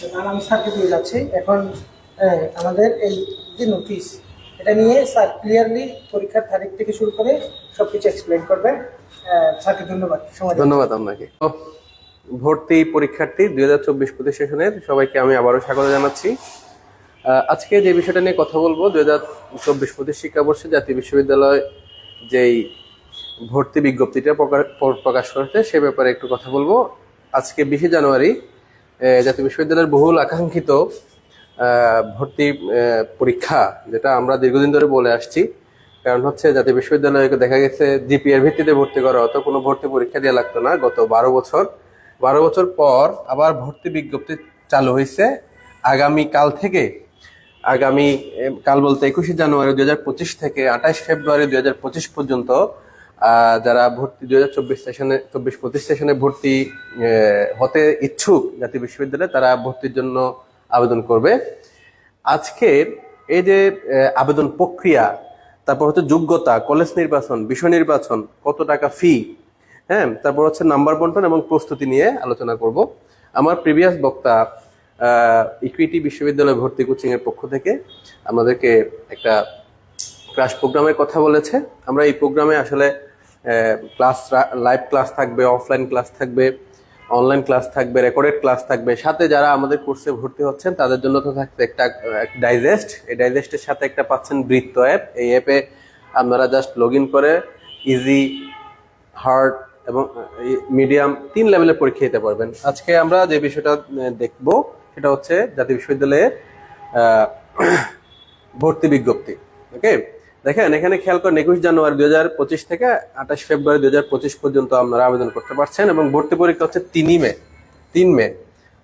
তাহলে আমি স্যারকে দিয়ে যাচ্ছি। এখন আমাদের এই যে নোটিশ এটা নিয়ে স্যার ক্লিয়ারলি পরীক্ষার তারিখ থেকে শুরু করে সব কিছু এক্সপ্লেন করবেন স্যারকে ধন্যবাদ। ধন্যবাদ আপনাকে। ভর্তি পরীক্ষার্থী দুই হাজার চব্বিশ পঁচিশ সেশনের, সবাইকে আমি আবারও স্বাগত জানাচ্ছি। আজকে যে বিষয়টা নিয়ে কথা বলব, দুই হাজার চব্বিশ পঁচিশ শিক্ষাবর্ষে জাতীয় বিশ্ববিদ্যালয় যেই ভর্তি বিজ্ঞপ্তিটা প্রকা- প্রকাশ করেছে, সে ব্যাপারে একটু কথা বলব। আজকে বিশে জানুয়ারি জাতীয় বিশ্ববিদ্যালয়ের বহুল আকাঙ্ক্ষিত ভর্তি পরীক্ষা, যেটা আমরা দীর্ঘদিন ধরে বলে আসছি। কারণ হচ্ছে জাতীয় বিশ্ববিদ্যালয়কে দেখা গেছে জিপিএর ভিত্তিতে ভর্তি করা হতো, কোনো ভর্তি পরীক্ষা দেওয়া লাগতো না। গত বারো বছর বারো বছর পর আবার ভর্তি বিজ্ঞপ্তি চালু হয়েছে। আগামী কাল থেকে, আগামী কাল বলতে একুশে জানুয়ারি দু হাজার পঁচিশ থেকে আঠাশ ফেব্রুয়ারি দু হাজার পঁচিশ পর্যন্ত যারা ভর্তি দুই হাজার চব্বিশ সেশনে, চব্বিশ পঁচিশ সেশনে ভর্তি হতে ইচ্ছুক জাতীয় বিশ্ববিদ্যালয়ে, তারা ভর্তির জন্য আবেদন করবে। আজকের এই যে আবেদন প্রক্রিয়া, তারপর হচ্ছে যোগ্যতা, কলেজ নির্বাচন, বিষয় নির্বাচন, কত টাকা ফি হ্যাঁ তারপর হচ্ছে নাম্বার বন্টন এবং প্রস্তুতি নিয়ে আলোচনা করব। আমার প্রিভিয়াস বক্তা ইকুইটি বিশ্ববিদ্যালয় ভর্তি কোচিং এর পক্ষ থেকে আমাদেরকে একটা ক্লাস প্রোগ্রামের কথা বলেছে। আমরা এই প্রোগ্রামে আসলে ক্লাস লাইভ ক্লাস থাকবে, অফলাইন ক্লাস থাকবে, অনলাইন ক্লাস থাকবে, রেকর্ডেড ক্লাস থাকবে। সাথে যারা আমাদের কোর্সে ভর্তি হচ্ছেন, তাদের জন্য তো থাকবে একটা ডাইজেস্ট এই ডাইজেস্টের সাথে একটা পাচ্ছেন বৃত্ত অ্যাপ এই অ্যাপে আপনারা জাস্ট লগ ইন করে ইজি হার্ড এবং মিডিয়াম তিন লেভেলের পরীক্ষা দিতে পারবেন। আজকে আমরা যে বিষয়টা দেখব, সেটা হচ্ছে জাতীয় বিশ্ববিদ্যালয়ের ভর্তি বিজ্ঞপ্তি। ওকে দেখেন, এখানে খেয়াল করেন একুশ জানুয়ারি দুই হাজার পঁচিশ থেকে আঠাশ ফেব্রুয়ারি দুই হাজার পঁচিশ পর্যন্ত আপনারা আবেদন করতে পারছেন এবং ভর্তি পরীক্ষা হচ্ছে তিনই মে, তিন মে।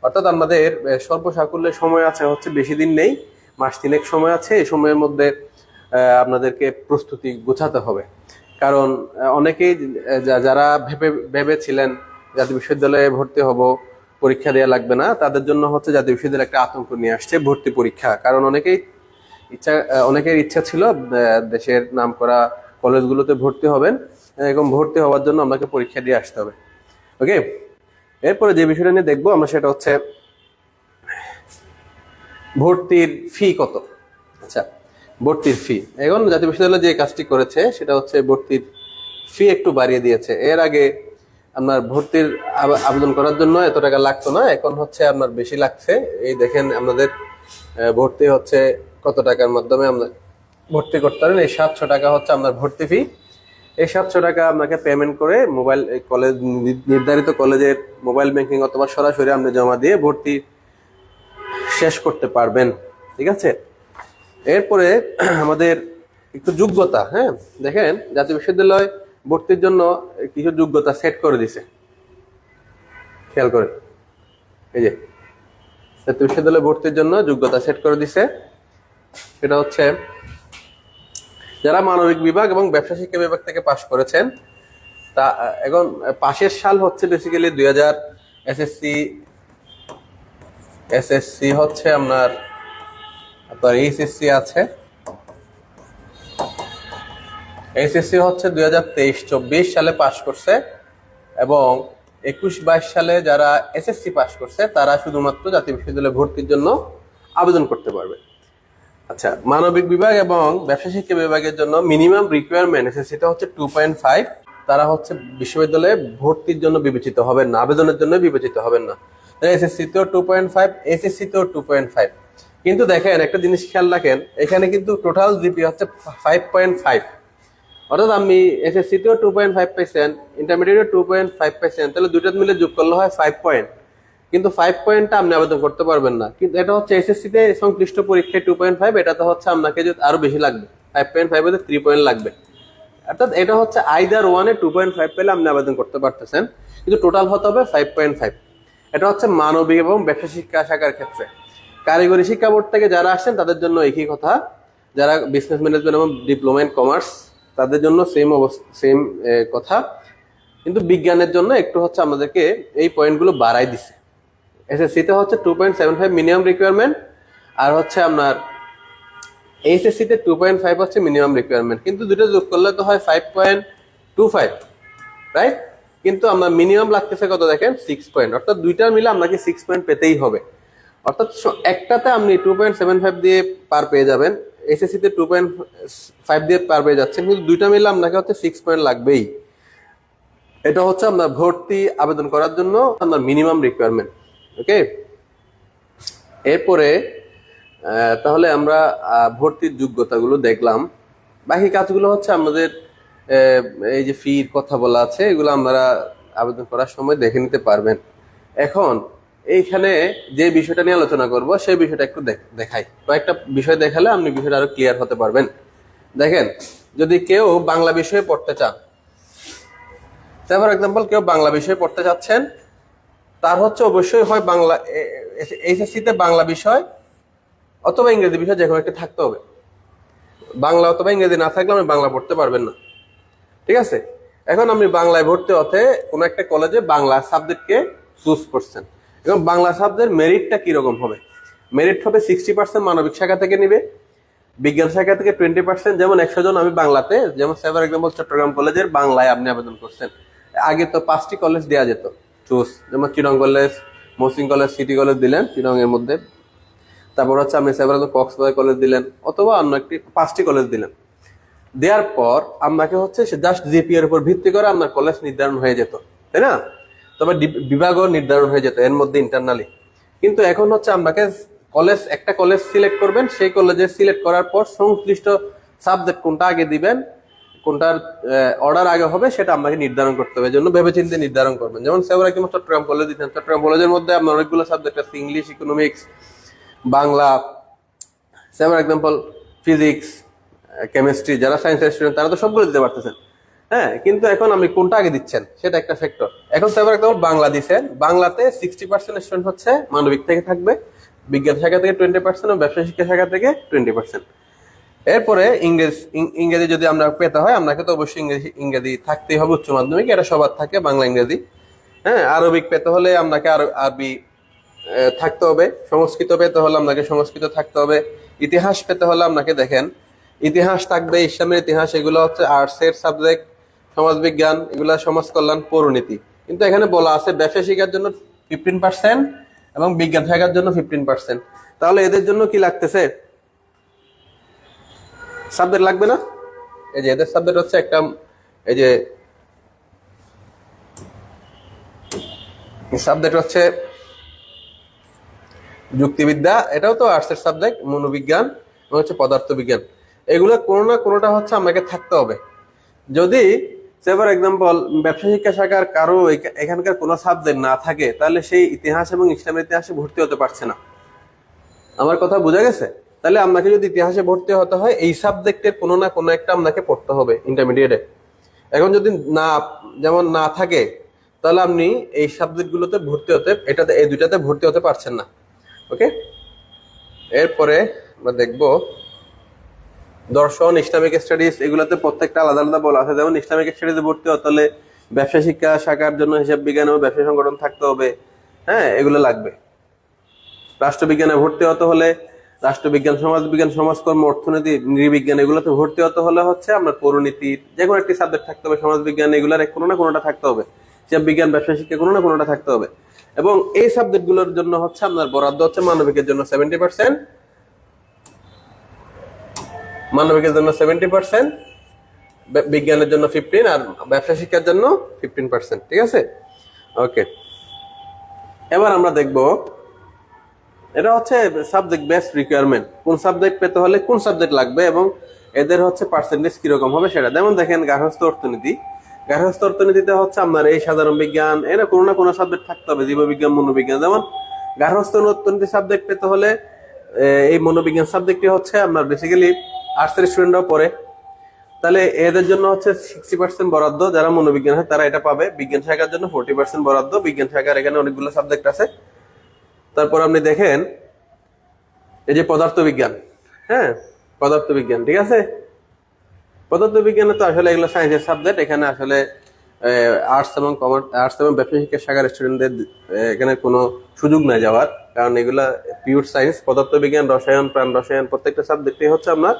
অর্থাৎ আমাদের সর্বসাকুল্যের সময় আছে, হচ্ছে বেশি দিন নেই, মাস তিনেক সময় আছে, এই সময়ের মধ্যে আপনাদেরকে প্রস্তুতি গোছাতে হবে। কারণ অনেকেই যারা ভেবে, ভেবেছিলেন জাতীয় বিশ্ববিদ্যালয়ে ভর্তি হব, পরীক্ষা দেওয়া লাগবে না, তাদের জন্য হচ্ছে জাতীয় বিশ্ববিদ্যালয় একটা আতঙ্ক নিয়ে আসছে ভর্তি পরীক্ষা। কারণ অনেকেই ইচ্ছা অনেকের ইচ্ছা ছিল দেশের নাম করা কলেজগুলোতে ভর্তি হবেন। এরকম ভর্তি হওয়ার জন্য আপনাকে পরীক্ষা দিয়ে আসতে হবে। ওকে এরপরে যে বিষয়টা নিয়ে দেখব আমরা সেটা হচ্ছে ভর্তির ফি কত? আচ্ছা ভর্তির ফি এখন জাতীয় বিশ্ববিদ্যালয় যে কাজটি করেছে, সেটা হচ্ছে ভর্তির ফি একটু বাড়িয়ে দিয়েছে। এর আগে আপনার ভর্তির আবে- আবেদন করার জন্য এত টাকা লাগতো না, এখন হচ্ছে আপনার বেশি লাগছে। এই দেখেন, আপনাদের ভর্তি হচ্ছে কত টাকার মাধ্যমে আমরা ভর্তি করতে পারেন? এই সাতশো টাকা হচ্ছে আপনার ভর্তি ফি এই সাতশো টাকা আপনাকে পেমেন্ট করে মোবাইল কলেজ নির্ধারিত কলেজের মোবাইল ব্যাংকিং অথবা সরাসরি আপনি জমা দিয়ে ভর্তি শেষ করতে পারবেন। ঠিক আছে? এরপরে আমাদের একটু যোগ্যতা হ্যাঁ? দেখেন, জাতীয় বিশ্ববিদ্যালয় ভর্তির জন্য কিছু যোগ্যতা সেট করে দিছে। খেয়াল করে এই যে, জাতীয় বিশ্ববিদ্যালয় ভর্তির জন্য যোগ্যতা সেট করে দিছে। সেটা হচ্ছে যারা মানবিক বিভাগ এবং ব্যবসা শিক্ষা বিভাগ থেকে পাশ করেছেন, তা এখন পাশের সাল হচ্ছে বেসিক্যালি দুই হাজার এসএসসি এসএসসি হচ্ছে আপনার আপনার এইচএসসি আছে। এইচএসসি হচ্ছে দুই হাজার তেইশ চব্বিশ সালে পাশ করছে এবং একুশ বাইশ সালে যারা এসএসসি পাশ করছে, তারা শুধুমাত্র জাতীয় বিশ্ববিদ্যালয়ে ভর্তির জন্য আবেদন করতে পারবে। আচ্ছা মানবিক বিভাগ এবং ব্যবসা শিক্ষা বিভাগের জন্য মিনিমাম রিকোয়ারমেন্ট সেটা হচ্ছে টু পয়েন্ট ফাইভ তারা হচ্ছে বিশ্ববিদ্যালয়ে ভর্তির জন্য বিবেচিত হবেন না, আবেদনের জন্য বিবেচিত হবেন না। এসএসসি তেও টু পয়েন্ট ফাইভ এসএসসি তেও টু পয়েন্ট ফাইভ কিন্তু দেখেন, একটা জিনিস খেয়াল রাখেন, এখানে কিন্তু টোটাল জিপি হচ্ছে ফাইভ পয়েন্ট ফাইভ অর্থাৎ আমি এসএসসি তেও টু পয়েন্ট ফাইভ পাইছেন ইন্টারমিডিয়েটও টু পয়েন্ট ফাইভ পাইছেন, তাহলে দুইটা মিলে যোগ করলে হয় ফাইভ পয়েন্ট কিন্তু ফাইভ পয়েন্টটা আপনি আবেদন করতে পারবেন না। কিন্তু এটা হচ্ছে এসএসসি তে সংশ্লিষ্ট পরীক্ষায় টু পয়েন্ট ফাইভ এটা তো হচ্ছে আপনাকে যদি আরও বেশি লাগবে ফাইভ পয়েন্ট ফাইভ হতে থ্রি পয়েন্ট লাগবে। অর্থাৎ এটা হচ্ছে আইদার ওয়ানে টু পয়েন্ট ফাইভ পেলে আপনি আবেদন করতে পারতেছেন, কিন্তু টোটাল হতে হবে ফাইভ পয়েন্ট ফাইভ এটা হচ্ছে মানবিক এবং ব্যবসা শিক্ষা শাখার ক্ষেত্রে। কারিগরি শিক্ষা বোর্ড থেকে যারা আসছেন, তাদের জন্য একই কথা। যারা বিজনেস ম্যানেজমেন্ট এবং ডিপ্লোমা ইন কমার্স তাদের জন্য সেম অবস্থা সেম কথা। কিন্তু বিজ্ঞানের জন্য একটু হচ্ছে আমাদেরকে এই পয়েন্টগুলো বাড়াই দিছে। এসএসসিতে হচ্ছে two point seven five minimum requirement আর হচ্ছে আপনার এইচএসসিতে টু পয়েন্ট ফাইভ হচ্ছে মিনিমাম রিকোয়ারমেন্ট কিন্তু দুটো যোগ করলে তো হয় five point two five right কিন্তু আমরা মিনিমাম লাগতেছে কত দেখেন? সিক্স পয়েন্ট অর্থাৎ দুইটার মিলে আপনাকে সিক্স পয়েন্ট পেতেই হবে। অর্থাৎ একটাতে আপনি টু পয়েন্ট সেভেন ফাইভ দিয়ে পার পেয়ে যাবেন। এসএসসি তে টু পয়েন্ট ফাইভ দিয়ে পার পেয়ে যাচ্ছেন। কিন্তু দুইটা মিলে আপনাকে হচ্ছে সিক্স পয়েন্ট লাগবেই। এটা হচ্ছে আপনার ভর্তি আবেদন করার জন্য আপনার মিনিমাম রিকোয়ারমেন্ট ওকে এরপরে তাহলে আমরা ভর্তির যোগ্যতাগুলো দেখলাম। বাকি কাজগুলো হচ্ছে আমাদের এই যে ফির কথা বলা আছে, এগুলো আমরা আবেদন করার সময় দেখে নিতে পারবেন। এখন, এইখানে যে বিষয়টা নিয়ে আলোচনা করব, সেই বিষয়টা একটু দেখ- দেখাই। কয়েকটা বিষয় দেখালে আপনি বিষয়টা আরও ক্লিয়ার হতে পারবেন। দেখেন, যদি কেউ বাংলা বিষয়ে পড়তে চান ফর এক্সাম্পল কেউ বাংলা বিষয়ে পড়তে চাচ্ছেন তার হচ্ছে অবশ্যই হয় বাংলা এইচএসসি তে বাংলা বিষয় অথবা ইংরেজি বিষয় যে কোনো একটা থাকতে হবে। বাংলা অথবা ইংরেজি না থাকলে আপনি বাংলা পড়তে পারবেন না। ঠিক আছে? এখন আপনি বাংলায় ভর্তি হতে কোনো একটা কলেজে বাংলা সাবজেক্টকে চুজ করছেন। এবং বাংলা সাবজেক্ট মেরিটটা কীরকম হবে? মেরিট হবে সিক্সটি পার্সেন্ট মানবিক শাখা থেকে নিবে। বিজ্ঞান শাখা থেকে টোয়েন্টি পার্সেন্ট যেমন একশো জন আমি বাংলাতে, যেমন সেভার এক্সাম্পল চট্টগ্রাম কলেজের বাংলায় আপনি আবেদন করছেন। আগে তো পাঁচটি কলেজ দেওয়া যেত। চুজ যেমন কলেজ মসিং কলেজ সিটি কলেজ দিলেন চিরং এর মধ্যে। তারপর হচ্ছে আপনি সেভার কক্সবাজার কলেজ দিলেন, অথবা অন্য একটি পাঁচটি কলেজ দিলেন। দেওয়ার পর আপনাকে হচ্ছে সে জাস্ট জিপি এর উপর ভিত্তি করে আপনার কলেজ নির্ধারণ হয়ে যেত, তাই না? তবে বিভাগও নির্ধারণ হয়ে যেত, এর মধ্যে ইন্টারনালি কিন্তু এখন হচ্ছে আপনাকে কলেজ একটা কলেজ সিলেক্ট করবেন, সেই কলেজে সিলেক্ট করার পর সংশ্লিষ্ট সাবজেক্ট কোনটা আগে দিবেন কোনটার অর্ডার আগে হবে সেটা আপনাকে নির্ধারণ করতে হবে। জন্য ভেবেচিন্তে নির্ধারণ করবেন। যেমন সেবার কিংবা চট্টগ্রাম কলেজ দিচ্ছেন চট্টগ্রাম কলেজের মধ্যে আপনার অনেকগুলো সাবজেক্ট আছে English economics Bangla say for example physics chemistry যারা সায়েন্সের স্টুডেন্ট তারা তো সবগুলো দিতে পারতেছেন। হ্যাঁ কিন্তু এখন আপনি কোনটা আগে দিচ্ছেন, সেটা একটা ফ্যাক্টর এখন সেভার এক্সাম্পল বাংলা দিচ্ছেন। বাংলাতে সিক্সটি পার্সেন্ট স্টুডেন্ট হচ্ছে, মানবিক থেকে থাকবে, বিজ্ঞান শাখা থেকে টোয়েন্টি পার্সেন্ট ও ব্যবসা শিক্ষা শাখা থেকে টোয়েন্টি পার্সেন্ট এরপরে ইংরেজ ইংরেজি যদি আমরা পেতে হয় আপনাকে তো অবশ্যই ইংরেজি ইংরেজি থাকতেই হবে উচ্চ মাধ্যমিক, এটা সবার থাকে, বাংলা, ইংরেজি। হ্যাঁ আরবিক পেতে হলে আপনাকে আরও, আরবি থাকতে হবে। সংস্কৃত পেতে হলে আপনাকে সংস্কৃত থাকতে হবে। ইতিহাস পেতে হলে আপনাকে দেখেন, ইতিহাস থাকবে, ইসলামের ইতিহাস, এগুলো হচ্ছে আর্টসের সাবজেক্ট, সমাজবিজ্ঞান, এগুলো সমাজ কল্যাণ পৌরনীতি। কিন্তু এখানে বলা আছে, ব্যবসা শিক্ষার জন্য ফিফটিন পার্সেন্ট এবং বিজ্ঞান শাখার জন্য ফিফটিন পার্সেন্ট তাহলে এদের জন্য কি লাগতেছে? সাবজেক্ট লাগবে না? এই যে এদের সাবজেক্ট হচ্ছে একটা, এই যে সাবজেক্ট হচ্ছে যুক্তিবিদ্যা, এটাও তো আর্টসের সাবজেক্ট মনোবিজ্ঞান এবং হচ্ছে পদার্থবিজ্ঞান। এগুলো কোনো না কোনোটা হচ্ছে আমাকে থাকতে হবে। যদি সে ফর এক্সাম্পল ব্যবসা শিক্ষা শাখার কারও এখানকার কোনো সাবজেক্ট না থাকে, তাহলে সেই ইতিহাস এবং ইসলামের ইতিহাসে ভর্তি হতে পারছে না। আমার কথা বোঝা গেছে? তাহলে আপনাকে যদি ইতিহাসে ভর্তি হতে হয়, এই সাবজেক্টের কোনো না কোনো একটা আপনাকে পড়তে হবে ইন্টারমিডিয়েটে এখন যদি না, যেমন না থাকে, তাহলে আপনি এই সাবজেক্টগুলোতে ভর্তি হতে, এটাতে, এই দুইটাতে ভর্তি হতে পারছেন না। ওকে এরপরে আমরা দেখব দর্শন, ইসলামিক স্টাডিজ এগুলোতে প্রত্যেকটা আলাদা আলাদা বলা আছে। যেমন ইসলামিক স্টাডিজে ভর্তি হতে হলে ব্যবসা শিক্ষা শাখার জন্য হিসাব বিজ্ঞান এবং ব্যবসা সংগঠন থাকতে হবে। হ্যাঁ এগুলো লাগবে। রাষ্ট্রবিজ্ঞানে ভর্তি হতে হলে রাষ্ট্রবিজ্ঞান, সমাজবিজ্ঞান, সমাজকর্ম, অর্থনীতি, নৃবিজ্ঞান, এগুলোতে ভর্তি হতে হলে হচ্ছে আপনার পৌরনীতি যে কোনো একটি সাবজেক্ট থাকতে হবে, সমাজবিজ্ঞান, এগুলার কোনো না কোনোটা থাকতে হবে। হিসাব বিজ্ঞান, ব্যবসা, শিক্ষা কোনো না কোনোটা থাকতে হবে। এবং এই সাবজেক্টগুলোর জন্য হচ্ছে আপনার বরাদ্দ হচ্ছে মানবিকের জন্য সেভেন্টি পার্সেন্ট মানবিকের জন্য সেভেন্টি পার্সেন্ট বিজ্ঞানের জন্য ফিফটিন আর ব্যবসা, শিক্ষার জন্য ফিফটিন পার্সেন্ট ঠিক আছে? ওকে এবার আমরা দেখব এটা হচ্ছে সাবজেক্ট বেস্ট রিকোয়ারমেন্ট কোন সাবজেক্ট পেতে হলে কোন সাবজেক্ট লাগবে এবং এদের হচ্ছে পার্সেন্টেজ কীরকম হবে সেটা। যেমন দেখেন, গার্হস্থ্য অর্থনীতি। গার্হস্থ্য অর্থনীতিতে হচ্ছে আপনার এই সাধারণ বিজ্ঞান, এরা কোনো না কোনো সাবজেক্ট থাকতে হবে, জীববিজ্ঞান, মনোবিজ্ঞান। যেমন গার্হস্থ্য অর্থনীতি সাবজেক্ট পেতে হলে এই মনোবিজ্ঞান সাবজেক্টটি হচ্ছে আপনার বেসিক্যালি আর্টসের স্টুডেন্টরাও পড়ে। তাহলে এদের জন্য হচ্ছে সিক্সটি পার্সেন্ট বরাদ্দ, যারা মনোবিজ্ঞান হয় তারা এটা পাবে। বিজ্ঞান শাখার জন্য ফোর্টি পার্সেন্ট বরাদ্দ। বিজ্ঞান শাখার এখানে অনেকগুলো সাবজেক্ট আছে। তারপর আপনি দেখেন এই যে পদার্থবিজ্ঞান হ্যাঁ? পদার্থবিজ্ঞান, ঠিক আছে? পদার্থবিজ্ঞানে তো আসলে এগুলো সায়েন্সের সাবজেক্ট এখানে আসলে আর্টস এবং কমার্স আর্টস এবং ব্যবসা শিক্ষা শাখার স্টুডেন্টদের এখানে কোনো সুযোগ নাই যাওয়ার, কারণ এগুলা পিওর সায়েন্স পদার্থবিজ্ঞান, রসায়ন, প্রাণ রসায়ন, প্রত্যেকটা সাবজেক্টই হচ্ছে আপনার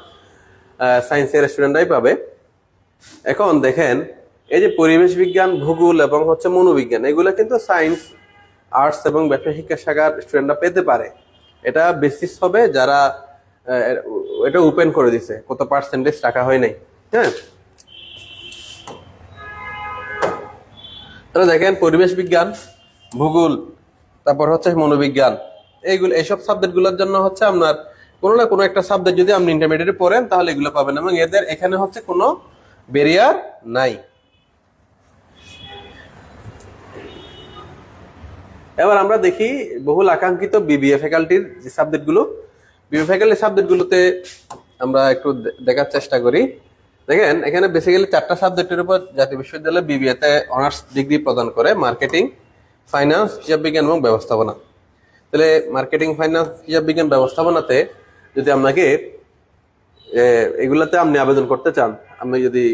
সায়েন্সের স্টুডেন্টরাই পাবে। এখন দেখেন, এই যে পরিবেশ বিজ্ঞান, ভূগোল এবং হচ্ছে মনোবিজ্ঞান, এগুলো কিন্তু সায়েন্স আর্টস এবং ব্যবসা শিক্ষা শাখার স্টুডেন্টরা পেতে পারে। এটা বেসিস হবে যারা এটা ওপেন করে দিছে, কত পার্সেন্টেজ টাকা হয় নাই হ্যাঁ? তাহলে দেখেন, পরিবেশ বিজ্ঞান, ভূগোল, তারপর হচ্ছে মনোবিজ্ঞান, এইগুলো, এইসব সাবজেক্টগুলোর জন্য হচ্ছে আপনার কোনো না কোনো একটা সাবজেক্ট যদি আপনি ইন্টারমিডিয়েটে পড়েন, তাহলে এগুলো পাবেন এবং এদের এখানে হচ্ছে কোনো ব্যারিয়ার নাই। এবার আমরা দেখি বহুল আকাঙ্ক্ষিত বিবিএ ফ্যাকাল্টির যে সাবজেক্টগুলো বিবিএ ফ্যাকাল্টি সাবজেক্টগুলোতে আমরা একটু দেখার চেষ্টা করি। দেখেন, এখানে বেসিক্যালি চারটা সাবজেক্টের উপর জাতীয় বিশ্ববিদ্যালয় বিবিএ তে অনার্স ডিগ্রি প্রদান করে মার্কেটিং ফাইন্যান্স হিসাব বিজ্ঞান এবং ব্যবস্থাপনা। তাহলে মার্কেটিং ফাইন্যান্স হিসাব বিজ্ঞান, ব্যবস্থাপনাতে যদি আপনাকে এগুলাতে আপনি আবেদন করতে চান, আপনি যদি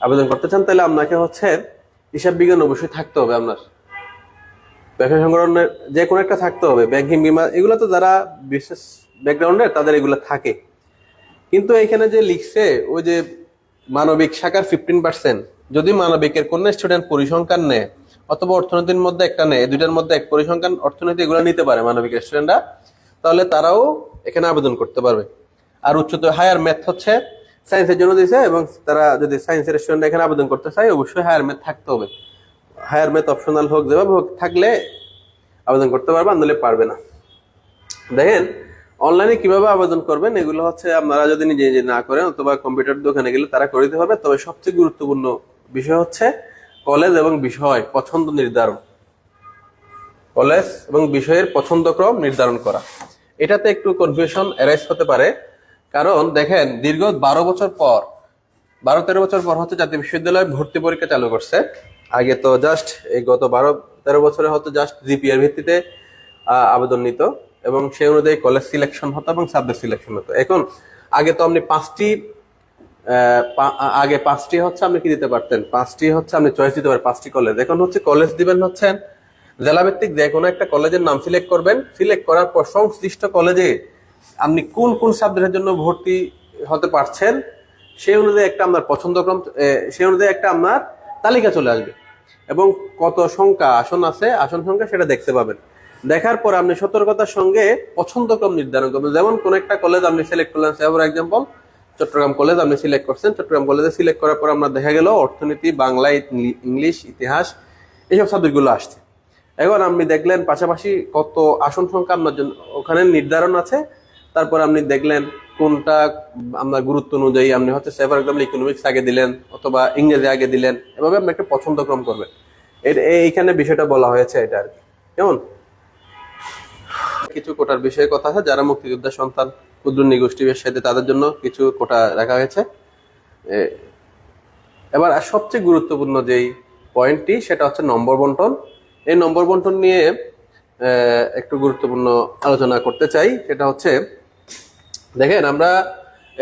আবেদন করতে চান, তাহলে আপনাকে হচ্ছে হিসাব বিজ্ঞান অবশ্যই থাকতে হবে আপনার। ব্যবসা সংগঠনের যে কোনো একটা থাকতে হবে ব্যাংকিং বিমা, এগুলো তো যারা বিশেষ ব্যাকগ্রাউন্ডের তাদের এগুলো থাকে। কিন্তু এখানে যে লিখছে, ওই যে মানবিক শাখার ফিফটিন পার্সেন্ট যদি মানবিকের কোন স্টুডেন্ট পরিসংখ্যান নেয়, অথবা অর্থনীতির মধ্যে একটা নেয় দুইটার মধ্যে এক পরিসংখ্যান, অর্থনীতি এগুলো নিতে পারে মানবিক স্টুডেন্টরা তাহলে তারাও এখানে আবেদন করতে পারবে। আর উচ্চতর হায়ার ম্যাথ হচ্ছে সায়েন্সের জন্য দিয়েছে এবং তারা যদি সায়েন্সের স্টুডেন্ট এখানে আবেদন করতে চায়, অবশ্যই হায়ার ম্যাথ থাকতে হবে। হায়ার ম্যাথ অপশনাল হোক, যেভাবে হোক, থাকলে আবেদন করতে পারবে আর নাহলে পারবে না। দেখেন, অনলাইনে কীভাবে আবেদন করবেন, এগুলো হচ্ছে আপনারা যদি নিজে নিজে না করেন অথবা কম্পিউটার দোকানে গেলে তারা করে দিতে হবে। তবে সবচেয়ে গুরুত্বপূর্ণ বিষয় হচ্ছে কলেজ এবং বিষয় পছন্দ নির্ধারণ। কলেজ এবং বিষয়ের পছন্দক্রম নির্ধারণ করা। এটাতে একটু কনফিউশন অ্যারাইজ হতে পারে। কারণ দেখেন, দীর্ঘ বারো বছর পর, বারো তেরো বছর পর হচ্ছে জাতীয় বিশ্ববিদ্যালয় ভর্তি পরীক্ষা চালু করছে। আগে তো জাস্ট এই গত বারো, তেরো বছরে হতো জাস্ট জিপিএর ভিত্তিতে আবেদন নিত এবং সেই অনুযায়ী কলেজ সিলেকশন হতো এবং সাবজেক্ট সিলেকশন হতো। এখন আগে তো আপনি পাঁচটি আগে পাঁচটি হচ্ছে আপনি কি দিতে পারতেন? পাঁচটি হচ্ছে আপনি চয়েস দিতে পারেন, পাঁচটি কলেজ এখন হচ্ছে কলেজ দিবেন হচ্ছেন জেলাভিত্তিক যে কোনো একটা কলেজের নাম সিলেক্ট করবেন। সিলেক্ট করার পর সংশ্লিষ্ট কলেজে আপনি কোন কোন সাবজেক্টের জন্য ভর্তি হতে পারছেন সেই অনুযায়ী একটা আপনার পছন্দক্রম সেই অনুযায়ী একটা আপনার তালিকা চলে আসবে। এবং কত সংখ্যা আসন আছে, আসন সংখ্যা সেটা দেখতে পাবেন। দেখার পর আপনি সতর্কতার সঙ্গে পছন্দক্রম নির্ধারণ করবেন। যেমন কোন একটা কলেজ আপনি সিলেক্ট করলেন ফর এক্সাম্পল চট্টগ্রাম কলেজ আপনি সিলেক্ট করছেন। চট্টগ্রাম কলেজে সিলেক্ট করার পর আমরা দেখা গেল অর্থনীতি, বাংলা ইংলিশ, ইতিহাস এইসব সাবজেক্টগুলো আসছে। এখন আপনি দেখলেন পাশাপাশি কত আসন সংখ্যা আপনার জন্য ওখানে নির্ধারণ আছে। তারপর আপনি দেখলেন কোনটা আপনার গুরুত্ব অনুযায়ী আপনি হচ্ছে ফর এক্সাম্পল ইকোনমিক্স আগে দিলেন অথবা ইংরেজি আগে দিলেন, এভাবে আপনি একটা পছন্দক্রম করবেন। এইখানে বিষয়টা বলা হয়েছে এটা আর কি। কেমন? কিছু কোটার বিষয়ে কথা আছে, যারা মুক্তিযোদ্ধার সন্তান, ক্ষুদ্র নিগোষ্ঠী সাথে তাদের জন্য কিছু কোটা রাখা হয়েছে। এবার সবচেয়ে গুরুত্বপূর্ণ যেই পয়েন্টটি সেটা হচ্ছে নম্বর বন্টন। এই নম্বর বন্টন নিয়ে একটু গুরুত্বপূর্ণ আলোচনা করতে চাই, সেটা হচ্ছে দেখেন, আমরা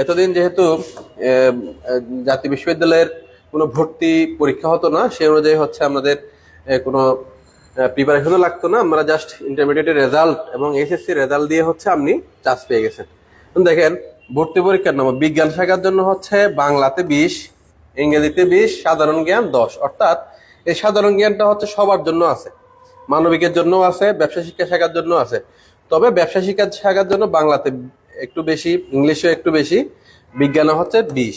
এতদিন যেহেতু জাতীয় বিশ্ববিদ্যালয়ের কোনো ভর্তি পরীক্ষা হতো না সেই অনুযায়ী হচ্ছে আমাদের কোনো প্রিপারেশনও লাগতো না। আমরা জাস্ট ইন্টারমিডিয়েটের রেজাল্ট এবং এইচএসসি রেজাল্ট দিয়ে হচ্ছে আপনি চান্স পেয়ে গেছেন। দেখেন, ভর্তি পরীক্ষার নম্বর বিজ্ঞান শাখার জন্য হচ্ছে বাংলাতে বিশ, ইংরেজিতে বিশ, সাধারণ জ্ঞান দশ। অর্থাৎ এই সাধারণ জ্ঞানটা হচ্ছে সবার জন্য আছে। মানবিকের জন্য আছে, ব্যবসা শিক্ষা শাখার জন্য আছে। তবে ব্যবসা শিক্ষা শাখার জন্য বাংলাতে একটু বেশি ইংলিশে একটু বেশি বিজ্ঞানে হচ্ছে বিশ,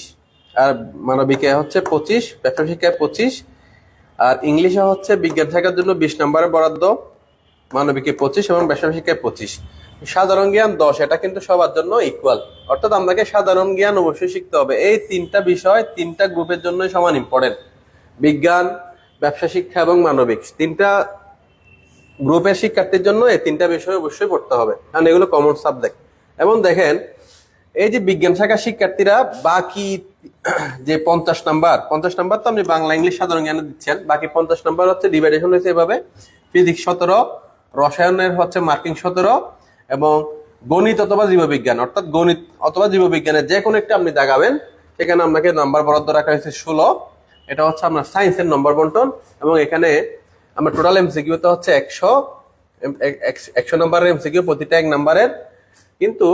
আর মানবিকে হচ্ছে পঁচিশ ব্যবসা শিক্ষায় পঁচিশ, আর ইংলিশে হচ্ছে বিজ্ঞান শাখার জন্য বিশ নম্বরের বরাদ্দ, মানবিকে পঁচিশ এবং ব্যবসা শিক্ষায় পঁচিশ। সাধারণ জ্ঞান দশ, এটা কিন্তু সবার জন্য ইকুয়াল অর্থাৎ আপনাকে সাধারণ জ্ঞান অবশ্যই শিখতে হবে। এই তিনটা বিষয়, তিনটা গ্রুপের জন্য সমান ইম্পর্টেন্ট বিজ্ঞান, ব্যবসা, শিক্ষা এবং মানবিক। তিনটা গ্রুপের শিক্ষার্থীর জন্য এই তিনটা বিষয় অবশ্যই পড়তে হবে। কারণ এগুলো কমন সাবজেক্ট এবং দেখেন, এই যে বিজ্ঞান শাখার শিক্ষার্থীরা বাকি যে পঞ্চাশ নাম্বার পঞ্চাশ নাম্বার তো আপনি বাংলা, ইংলিশ সাধারণ জ্ঞানে দিচ্ছেন, বাকি পঞ্চাশ নাম্বার হচ্ছে ডিভাইডেশন হয়েছে এভাবে। ফিজিক্স সতেরো, রসায়নের হচ্ছে মার্কিং সতেরো, এবং গণিত অথবা জীববিজ্ঞান, অর্থাৎ গণিত অথবা জীববিজ্ঞানের যে কোনো একটা আপনি দেখাবেন সেখানে আপনাকে নাম্বার বরাদ্দ রাখা হয়েছে ষোলো। এটা হচ্ছে আপনার সায়েন্সের নম্বর বন্টন, এবং এখানে আমার টোটাল এমসিকিউতে হচ্ছে একশো একশো নম্বরের এমসিকিউ প্রতিটা এক নাম্বারের কিন্তু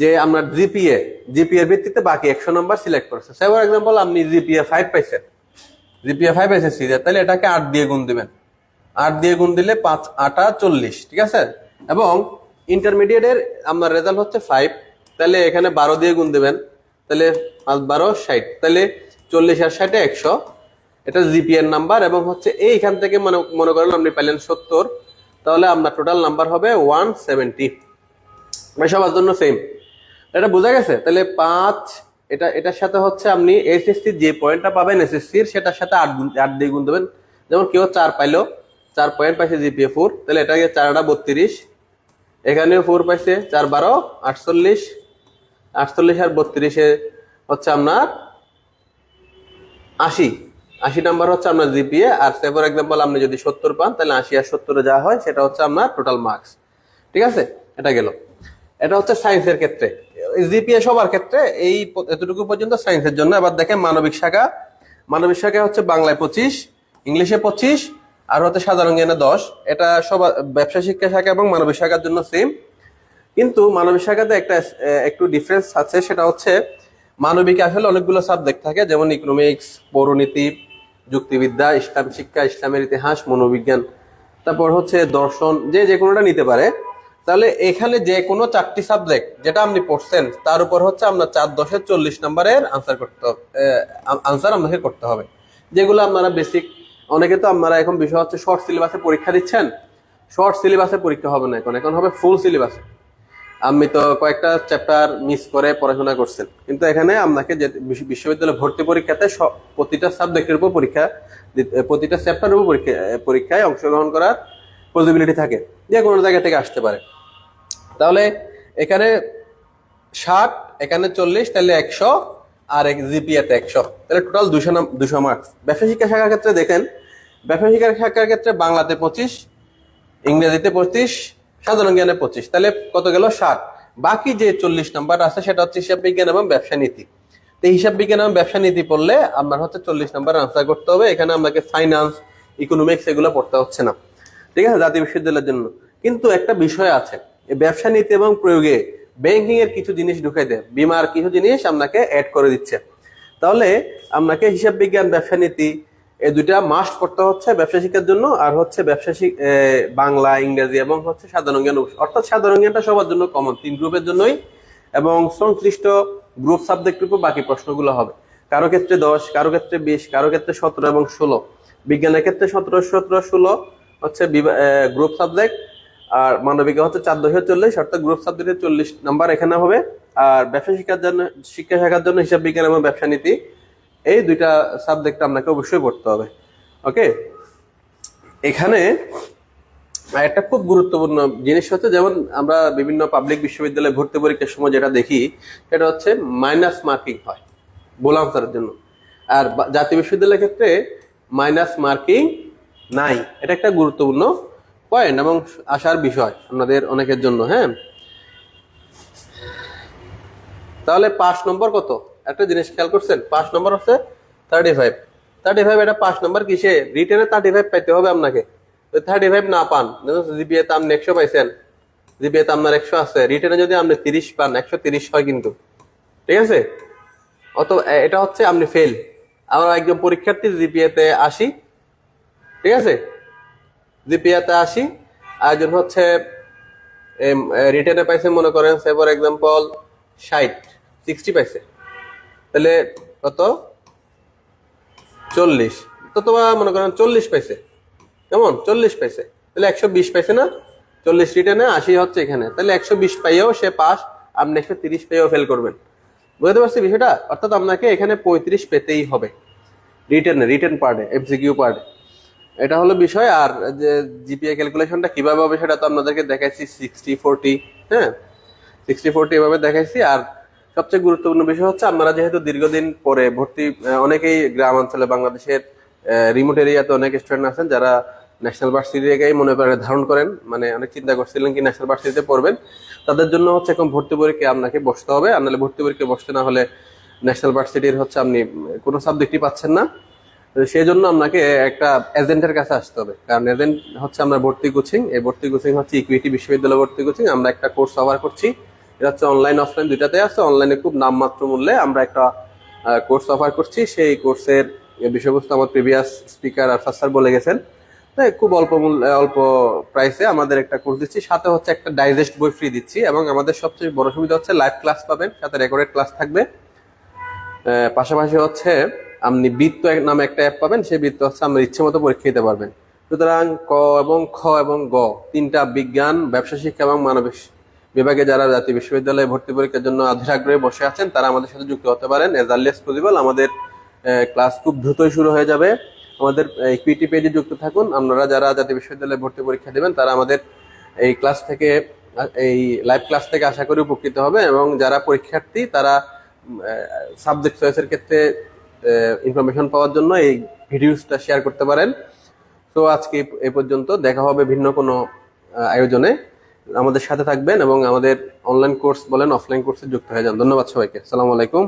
যে আমরা জিপিএ জিপিএর ভিত্তিতে বাকি একশো নম্বর সিলেক্ট করছে। ফর এক্সাম্পল আপনি জিপিএ ফাইভ পাইছেন। জিপিএ ফাইভ পাইছে সিরিয়াল তাহলে এটাকে আট দিয়ে গুণ দিবেন। আট দিয়ে গুণ দিলে পাঁচ, আটা চল্লিশ, ঠিক আছে? এবং ইন্টারমিডিয়েটের আপনার রেজাল্ট হচ্ছে ফাইভ তাহলে এখানে বারো দিয়ে গুণ দেবেন। তাহলে পাঁচ, বারো, ষাট, তাহলে চল্লিশ আর ষাটে একশো। এটা জিপিএর নাম্বার এবং হচ্ছে এইখান থেকে মনে মনে করেন আপনি পেলেন সত্তর, তাহলে আপনার টোটাল নাম্বার হবে ওয়ান সেভেন্টি সবার জন্য সেম এটা বোঝা গেছে? তাহলে পাঁচ, এটা, এটার সাথে হচ্ছে আপনি এসএসসি যে পয়েন্টটা পাবেন এসএসসির সেটার সাথে আট গুণ, আট দিয়ে গুণ দেবেন। যেমন কেউ চার পাইলো, চার পয়েন্ট পাইছে জিপিএ ফোর তাহলে এটাকে চারটা বত্রিশ। এখানেও ফোর পাইছে, চার বারো, আটচল্লিশ। আটচল্লিশ আর বত্রিশে হচ্ছে আপনার আশি। আশি নাম্বার হচ্ছে আপনার জিপিএ আর সে ফর এক্সাম্পল আপনি যদি সত্তর পান, তাহলে আশি আর সত্তরে যা হয়, সেটা হচ্ছে আপনার টোটাল মার্কস ঠিক আছে? এটা গেল। এটা হচ্ছে সায়েন্সের ক্ষেত্রে। জিপিএ সবার ক্ষেত্রে এই এতটুকু পর্যন্ত সায়েন্সের জন্য। এবার দেখেন মানবিক শাখা। মানবিক শাখা হচ্ছে বাংলায় পঁচিশ, ইংলিশে পঁচিশ, আর হচ্ছে সাধারণ জ্ঞানে দশ। এটা সবার ব্যবসা শিক্ষা শাখা এবং মানবিক শাখার জন্য সেম কিন্তু মানবিক শাখাতে একটা একটু ডিফারেন্স আছে। সেটা হচ্ছে মানবিক আসলে অনেকগুলো সাবজেক্ট থাকে। যেমন ইকোনমিক্স পৌরনীতি, যুক্তিবিদ্যা, ইসলাম শিক্ষা, ইসলামের ইতিহাস, মনোবিজ্ঞান। তারপর হচ্ছে দর্শন। যে যে কোনোটা নিতে পারে। তাহলে এখানে যে কোনো চারটি সাবজেক্ট যেটা আপনি পড়ছেন, তার উপর হচ্ছে আপনার চার দশের চল্লিশ নাম্বারের আনসার করতে হবে আনসার আপনাকে করতে হবে। যেগুলো আপনারা বেসিক অনেকে তো আপনারা এখন বিষয় হচ্ছে শর্ট সিলেবাসে পরীক্ষা দিচ্ছেন শর্ট সিলেবাসে পরীক্ষা হবে না এখন এখন হবে ফুল সিলেবাসে আপনি তো কয়েকটা চ্যাপ্টার মিস করে পড়াশোনা করছেন, কিন্তু এখানে আপনাকে যে বিশ্ব- বিশ্ববিদ্যালয় ভর্তি পরীক্ষাতে প্রতিটা সাবজেক্টের উপর পরীক্ষা প্রতিটা চ্যাপ্টারের উপর পরীক্ষা পরীক্ষায় অংশগ্রহণ করার পসিবিলিটি থাকে, যে কোনো জায়গা থেকে আসতে পারে। তাহলে এখানে ষাট, এখানে চল্লিশ, তাহলে একশো, আর এক জিপিএতে একশো। তাহলে টোটাল দুশো দুশো মার্কস ব্যবসা শিক্ষা শাখার ক্ষেত্রে দেখেন, ব্যবসা শিক্ষা শাখার ক্ষেত্রে বাংলাতে পঁচিশ, ইংরেজিতে পঁচিশ, সাধারণ জ্ঞানে পঁচিশ। তাহলে কত গেল? ষাট। বাকি যে চল্লিশ নাম্বার আছে, সেটা হচ্ছে হিসাব বিজ্ঞান এবং ব্যবসা নীতি। তো হিসাব বিজ্ঞান এবং ব্যবসা নীতি পড়লে আপনার হচ্ছে চল্লিশ নাম্বার আনসার করতে হবে। এখানে আপনাকে ফাইন্যান্স ইকোনমিক্স এগুলো পড়তে হচ্ছে না। ঠিক আছে? জাতীয় বিশ্ববিদ্যালয়ের জন্য। কিন্তু একটা বিষয় আছে। ব্যবসা নীতি এবং প্রয়োগে ব্যাংকিং এর কিছু জিনিস ঢুকাই দেয়। বিমার কিছু জিনিস আপনাকে অ্যাড করে দিচ্ছে। তাহলে আপনাকে হিসাব বিজ্ঞান, ব্যবসা নীতি, এই দুইটা মাস্ট করতে হচ্ছে ব্যবসা শিক্ষার জন্য আর হচ্ছে ব্যবসা বাংলা, ইংরেজি এবং হচ্ছে সাধারণ জ্ঞান অর্থাৎ সাধারণ জ্ঞানটা সবার জন্য কমন তিন গ্রুপের জন্যই এবং সংশ্লিষ্ট গ্রুপ সাবজেক্টের উপর বাকি প্রশ্নগুলো হবে। কারও ক্ষেত্রে দশ, কারও ক্ষেত্রে বিশ, কারও ক্ষেত্রে সতেরো এবং ষোলো। বিজ্ঞানের ক্ষেত্রে সতেরো সতেরো, ষোলো হচ্ছে গ্রুপ সাবজেক্ট আর মানবিকে হচ্ছে চার দশে চল্লিশ, অর্থাৎ গ্রুপ সাবজেক্টের চল্লিশ নাম্বার এখানে হবে। আর ব্যবসা শিক্ষার জন্য, শিক্ষা শাখার জন্য হিসাব বিজ্ঞান এবং ব্যবসা নীতি, এই দুইটা সাবজেক্ট আপনাকে অবশ্যই পড়তে হবে। ওকে এখানে একটা খুব গুরুত্বপূর্ণ জিনিস হচ্ছে, যেমন আমরা বিভিন্ন পাবলিক বিশ্ববিদ্যালয়ে ভর্তি পরীক্ষার সময় যেটা দেখি, সেটা হচ্ছে মাইনাস মার্কিং হয় বোল আনসারের জন্য। আর জাতীয় বিশ্ববিদ্যালয়ের ক্ষেত্রে মাইনাস মার্কিং নাই, এটা একটা গুরুত্বপূর্ণ পয়েন্ট এবং আসার বিষয় আপনাদের অনেকের জন্য হ্যাঁ? তাহলে পাঁচ নম্বর কত? একটা জিনিস খেয়াল করছেন, পাঁচ নম্বর হচ্ছে থার্টি ফাইভ থার্টি ফাইভ এটা পাঁচ নম্বর কিসে? রিটেনে থার্টি ফাইভ পাইতে হবে আপনাকে। থার্টি ফাইভ না পান জিপিএ তে আপনি একশো পাইছেন। জিপিএ তে আপনার একশো আছে। রিটেনে যদি আপনি তিরিশ পান, একশো তিরিশ হয় কিন্তু। ঠিক আছে? অত এটা হচ্ছে আপনি ফেল আমরা একজন পরীক্ষার্থী জিপিএ তে আসি। ঠিক আছে? জিপিএ তে আসি। আর একজন হচ্ছে রিটার্নে পাইছে মনে করেন, সে ফর এক্সাম্পল ষাট সিক্সটি পাইছে। তাহলে কত? চল্লিশ। তো তোমার মনে করেন চল্লিশ পাইছে। কেমন? চল্লিশ পাইছে। তাহলে একশো বিশ পাইছে না? চল্লিশ রিটার্নে আশি হচ্ছে এখানে। তাহলে একশো বিশ পাইয়েও সে পাস আপনি একশো তিরিশ পেয়েও ফেল করবেন। বুঝতে পারছি বিষয়টা? অর্থাৎ আপনাকে এখানে পঁয়ত্রিশ পেতেই হবে। রিটার্নে রিটার্ন পার্টে এমসিকিউ পার্টে এটা হলো বিষয়, আর যে জিপিএ ক্যালকুলেশনটা কীভাবে হবে সেটা তো আপনাদেরকে দেখাইছি সিক্সটি ফোরটি হ্যাঁ? সিক্সটি ফোরটি এভাবে দেখাইছি, আর সবচেয়ে গুরুত্বপূর্ণ বিষয় হচ্ছে আপনারা যেহেতু দীর্ঘদিন পরে ভর্তি অনেকেই গ্রাম অঞ্চলে বাংলাদেশের রিমোট এরিয়াতে অনেক স্টুডেন্ট আছেন, যারা ন্যাশনাল ভার্সিটিকেই মনে করেন, ধারণ করেন মানে অনেক চিন্তা করছিলেন কি ন্যাশনাল ভার্সিটিতে পড়বেন। তাদের জন্য হচ্ছে এখন ভর্তি পরীক্ষা আপনাকে বসতে হবে, আর নাহলে ভর্তি পরীক্ষা বসতে না হলে ন্যাশনাল ভার্সিটির হচ্ছে আপনি কোনো সাবজেক্টই পাচ্ছেন না। সেই জন্য আপনাকে একটা এজেন্টের কাছে আসতে হবে। কারণ এজেন্ট হচ্ছে আমরা ভর্তি কোচিং, এই ভর্তি কোচিং হচ্ছে ইকুইটি বিশ্ববিদ্যালয় ভর্তি কোচিং। আমরা একটা কোর্স কভার করছি। এটা হচ্ছে অনলাইন অফলাইন দুইটাতে আছে। অনলাইনে খুব নামমাত্র মূল্যে আমরা একটা কোর্স অফার করছি। সেই কোর্সের বিষয়বস্তু আমার প্রিভিয়াস স্পিকার আর ফার্স্টার বলে গেছেন। তাই খুব অল্প মূল্যে অল্প প্রাইসে আমাদের একটা কোর্স দিচ্ছি। সাথে হচ্ছে একটা ডাইজেস্ট বই ফ্রি দিচ্ছি এবং আমাদের সবচেয়ে বড় সুবিধা হচ্ছে লাইভ ক্লাস পাবেন। সাথে রেকর্ডেড ক্লাস থাকবে। পাশাপাশি হচ্ছে আপনি বৃত্ত নামে একটা অ্যাপ পাবেন, সেই বৃত্ত হচ্ছে আপনার ইচ্ছে মতো পরীক্ষা দিতে পারবেন। সুতরাং ক এবং খ এবং গ, তিনটা বিজ্ঞান, ব্যবসা, শিক্ষা এবং মানবিক বিভাগে যারা জাতীয় বিশ্ববিদ্যালয়ে ভর্তি পরীক্ষার জন্য অধীর আগ্রহে বসে আছেন, তারা আমাদের সাথে যুক্ত হতে পারেন। এজ আর্লি পসিবল আমাদের ক্লাস খুব দ্রুতই শুরু হয়ে যাবে। আমাদের ইকুইটি পেজে যুক্ত থাকুন। আপনারা যারা জাতীয় বিশ্ববিদ্যালয়ে ভর্তি পরীক্ষা দেবেন, তারা আমাদের এই ক্লাস থেকে, এই লাইভ ক্লাস থেকে আশা করি উপকৃত হবে এবং যারা পরীক্ষার্থী, তারা সাবজেক্ট চয়েসের ক্ষেত্রে ইনফরমেশন পাওয়ার জন্য এই ভিডিওসটা শেয়ার করতে পারেন। তো আজকে এই পর্যন্ত দেখা হবে ভিন্ন কোনো আয়োজনে। আমাদের সাথে থাকবেন এবং আমাদের অনলাইন কোর্স বলেন অফলাইন কোর্সে যুক্ত হয়ে যান। ধন্যবাদ সবাইকে। আসসালামু আলাইকুম।